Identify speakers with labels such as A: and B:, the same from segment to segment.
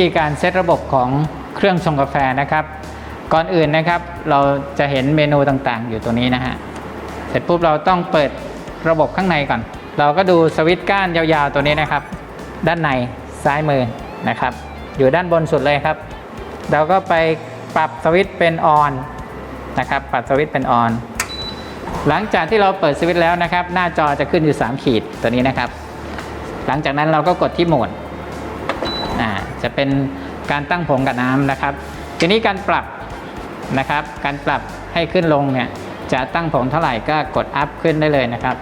A: ธีการเซตระบบของเครื่องชงกาแฟนะครับ ก่อนอื่นนะครับเราจะเห็นเมนูต่างๆ อยู่ตรงนี้นะฮะเสร็จปุ๊บเราต้องเปิดระบบข้างในก่อน เราก็ดูสวิตช์ก้านยาวๆตัวนี้นะครับ ด้านในซ้ายมือนะครับ อยู่ด้านบนสุดเลยครับ เราก็ไปปรับสวิตช์เป็นออนนะครับปรับสวิตช์เป็นออนหลังจากที่เราเปิดสวิตช์แล้วนะครับ หน้าจอจะขึ้นอยู่ 3 ขีดตัวนี้นะครับ หลังจากนั้นเราก็กดที่โหมด จะเป็นการตั้งผงกับน้ำนะครับ ทีนี้การปรับนะครับ การปรับให้ขึ้นลงเนี่ยจะตั้งผงเท่าไหร่ก็กดอัพขึ้นได้เลยนะครับ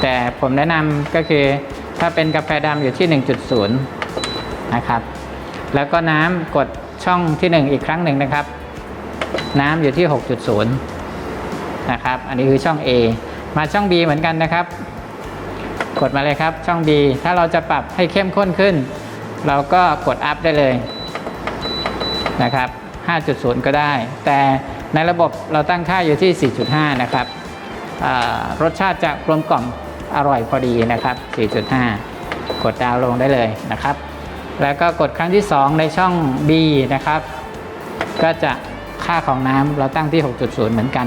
A: แต่ผมแนะนำก็คือถ้าเป็นกาแฟดำอยู่ที่ 1.0 นะครับ แล้วก็น้ำกดช่องที่ 1 อีกครั้งหนึ่งนะครับ น้ำอยู่ที่ 6.0 นะครับ อันนี้คือช่อง A มาช่อง B เหมือนกันนะครับ กดมาเลยครับช่อง B ถ้าเราจะปรับให้เข้มข้นขึ้น เราก็กดอัพได้เลยนะครับ 5.0 ก็ได้ แต่ในระบบเราตั้งค่าอยู่ที่ 4.5 นะครับรสชาติจะกลมกล่อมอร่อยพอดีนะครับ 4.5 กดดาวลงได้เลยนะครับ แล้วก็กดครั้งที่ 2 ในช่อง B นะครับ ก็จะค่าของน้ำเราตั้งที่ 6.0 เหมือนกัน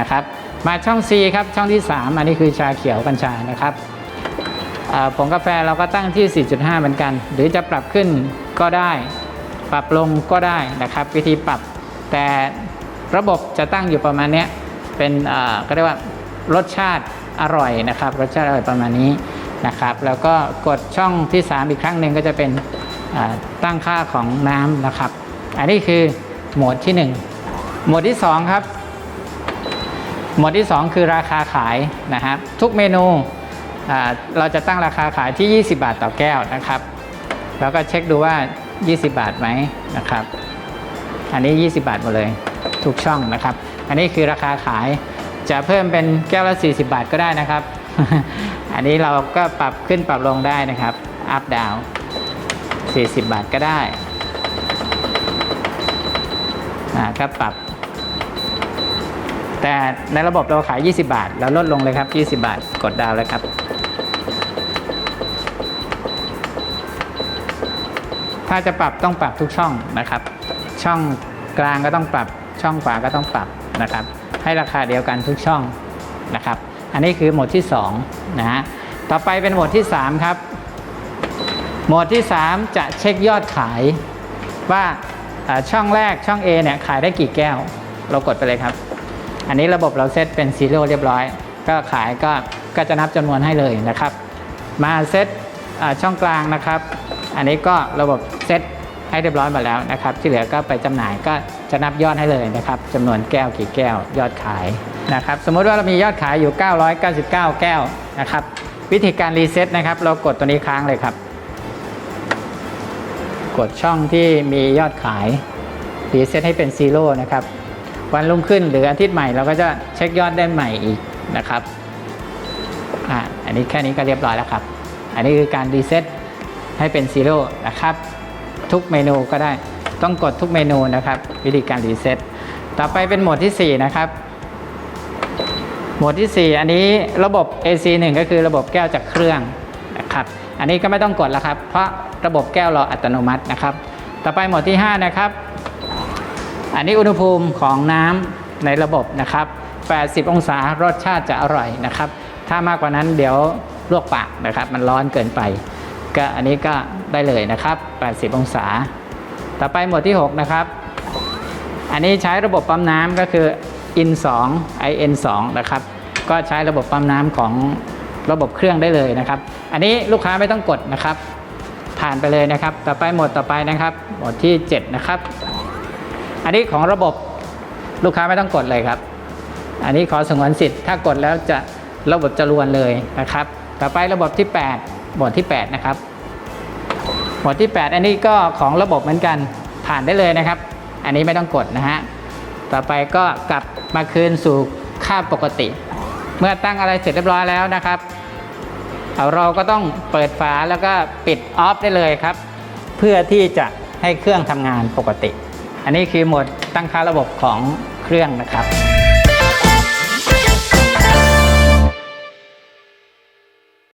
A: นะครับ มาช่อง C ครับ ช่องที่ 3 อันนี้คือชาเขียวกัญชานะครับ ผงกาแฟเราก็ตั้งที่ 4.5 เหมือนกัน หรือจะปรับขึ้นก็ได้ ปรับลงก็ได้นะครับ วิธีปรับ แต่ระบบจะตั้งอยู่ประมาณเนี้ยเป็นก็เรียกว่ารสชาติอร่อยนะครับ รสชาติอร่อยประมาณนี้นะครับ แล้วก็กดช่องที่ 3 อีกครั้งหนึ่งก็จะเป็นตั้งค่าของน้ำนะครับ อันนี้คือโหมดที่ 1 โหมดที่ 2 ครับ โหมดที่ 2 คือราคาขายนะครับ ทุกเมนู เราจะตั้งราคาขายที่ 20 บาทต่อแก้วนะครับ แล้วก็เช็คดูว่า 20 บาทไหมนะครับ อันนี้ 20 บาทหมดเลยทุกช่องนะครับ อันนี้คือราคาขายจะเพิ่มเป็นแก้วละ 40 บาทก็ได้นะครับ อันนี้เราก็ปรับขึ้นปรับลงได้นะครับอัพดาว40 บาทก็ได้ก็ปรับ แต่ในระบบเราขาย 20 บาท แล้วลดลงเลยครับ 20 บาท กดดาวน์เลยครับ ถ้าจะปรับต้องปรับทุกช่องนะครับ ช่องกลางก็ต้องปรับ ช่องขวาก็ต้องปรับนะครับ ให้ราคาเดียวกันทุกช่องนะครับ อันนี้คือโหมดที่2นะฮะ ต่อไปเป็นโหมดที่ 3 ครับ โหมดที่ 3 จะเช็คยอดขายว่าช่องแรกช่อง A เนี่ยขายได้กี่แก้ว เรากดไปเลยครับ อันนี้ระบบเราเซตเป็นซีโร่เรียบร้อย ก็ขายก็ก็จะนับจำนวนให้เลยนะครับ มาเซตช่องกลางนะครับ อันนี้ก็ระบบเซตให้เรียบร้อยหมดแล้วนะครับ ที่เหลือก็ไปจำหน่ายก็จะนับยอดให้เลยนะครับจำนวนแก้วกี่แก้ว ยอดขายนะครับ สมมุติว่าเรามียอดขายอยู่ 999 แก้วนะครับ วิธีการรีเซ็ตนะครับ เรากดตัวนี้ค้างเลยครับ กดช่องที่มียอดขายรีเซ็ตให้เป็นซีโร่นะครับ วันรุ่งขึ้นหรืออาทิตย์ใหม่เราก็จะเช็คยอดได้ใหม่อีกนะครับอ่าอันนี้แค่นี้ก็เรียบร้อยแล้วครับ อันนี้คือการรีเซ็ตให้เป็นซีโร่นะครับทุกเมนูก็ได้ต้องกดทุกเมนูนะครับ วิธีการรีเซ็ตต่อไปเป็นโหมดที่ 4 นะครับ โหมดที่ 4 อันนี้ระบบ AC1 ก็คือระบบแก้วจากเครื่องนะครับ อันนี้ก็ไม่ต้องกดแล้วครับ เพราะระบบแก้วเราอัตโนมัตินะครับ ต่อไปโหมดที่ 5 นะครับ อันนี้อุณหภูมิของน้ำในระบบนะครับ 80 องศารสชาติจะอร่อยนะครับ ถ้ามากกว่านั้นเดี๋ยวลวกปากนะครับ มันร้อนเกินไป ก็อันนี้ก็ได้เลยนะครับ 80 องศา ต่อไปหมวดที่ 6 นะครับ อันนี้ใช้ระบบปั๊มน้ำก็คือ in 2 in 2นะครับ ก็ใช้ระบบปั๊มน้ำของระบบเครื่องได้เลยนะครับ อันนี้ลูกค้าไม่ต้องกดนะครับ ผ่านไปเลยนะครับ ต่อไปหมดต่อไปนะครับ หมดที่ 7 นะครับ อันนี้ของระบบลูกค้าไม่ต้องกดเลยครับ อันนี้ขอสงวนสิทธิ์ถ้ากดแล้วจะระบบจะรวนเลยนะครับ ต่อไประบบที่8หมวดที่ 8 นะครับหมวดที่ 8 อันนี้ก็ของระบบเหมือนกันผ่านได้เลยนะครับ อันนี้ไม่ต้องกดนะฮะ ต่อไปก็กลับมาคืนสู่ค่าปกติ เมื่อตั้งอะไรเสร็จเรียบร้อยแล้วนะครับเเราก็ต้องเปิดฝาแล้วก็ปิดออฟได้เลยครับ เพื่อที่จะให้เครื่องทำงานปกติ อันนี้คือโหมดตั้งค่าระบบของเครื่องนะครับ